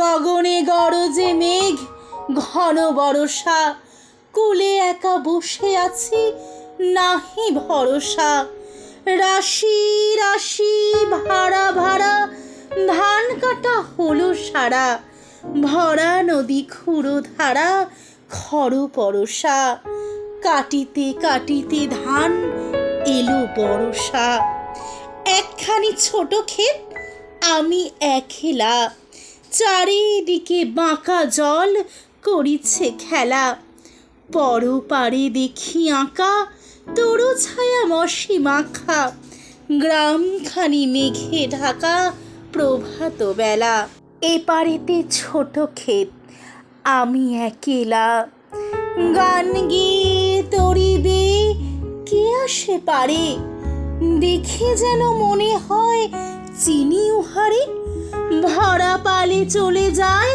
গগনে গরজে মেঘ, ঘন বরষা, কুলে একা বসে আছি, নাহি ভরসা। রাশি রাশি, ভাড়া ভাড়া, ধান কাটা হলো সারা, ভরা নদী খুঁড়ো ধারা খর পরশা কাটিতে কাটিতে ধান এলো বরষা একখানি ছোট ক্ষেত, আমি একলা চারিদিকে বাঁকা জল করিছে খেলা। পর পারে দেখি আঁকা তরু ছায়া মশি মাখা। গ্রামখানি মেঘে ঢাকা প্রভাত বেলা। এপারেতে ছোট ক্ষেত, আমি একলা। গান গিয়ে তরি দে কে আসে পারে? দেখে যেন মনে হয় চিনি উহারে ভরা পালে চলে যায়,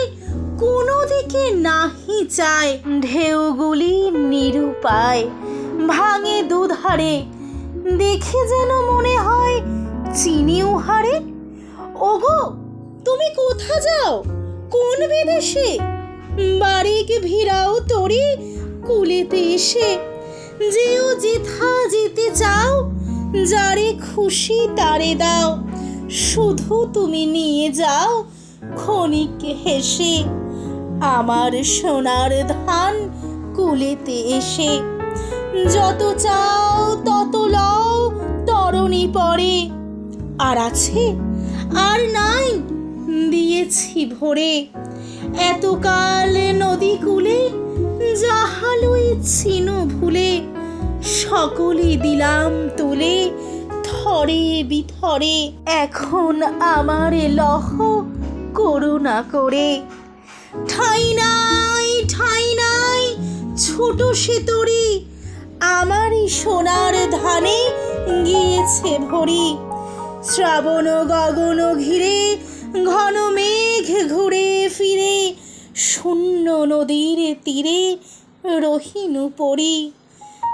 কোনো দিকে নাহি চায়, ঢেউগুলি নিরুপায়, ভাঙে দুধারে। দেখে যেন মনে হয় চিনি উহারে ওগো, তুমি কোথা যাও? কোন বিদেশে? বাড়িক ভিড়াও তরি কুলেতে এসে। যেও যেথা যেতে চাও, যারে খুশি তারে দাও। শুধু তুমি নিয়ে যাও, ক্ষণিক হেসে আমার সোনার ধান কুলেতে এসে। যত চাও তত লও, তরণী পরে। আর আছে, আর নাই, দিয়েছি ভরে। এতকাল নদী কূলে যাহালুই ছিনু ভুলে, সকলে দিলাম তুলে। থরে বিথরে, এখন আমার লহ করুণা করে। ঠাই নাই ঠাই নাই, ছোট সে তরি আমারই সোনার ধানে গিয়েছে ভরি। শ্রাবণ গগন ঘিরে, ঘন মেঘ ঘুরে ফিরে, শূন্য নদীর তীরে রহিনু পরি।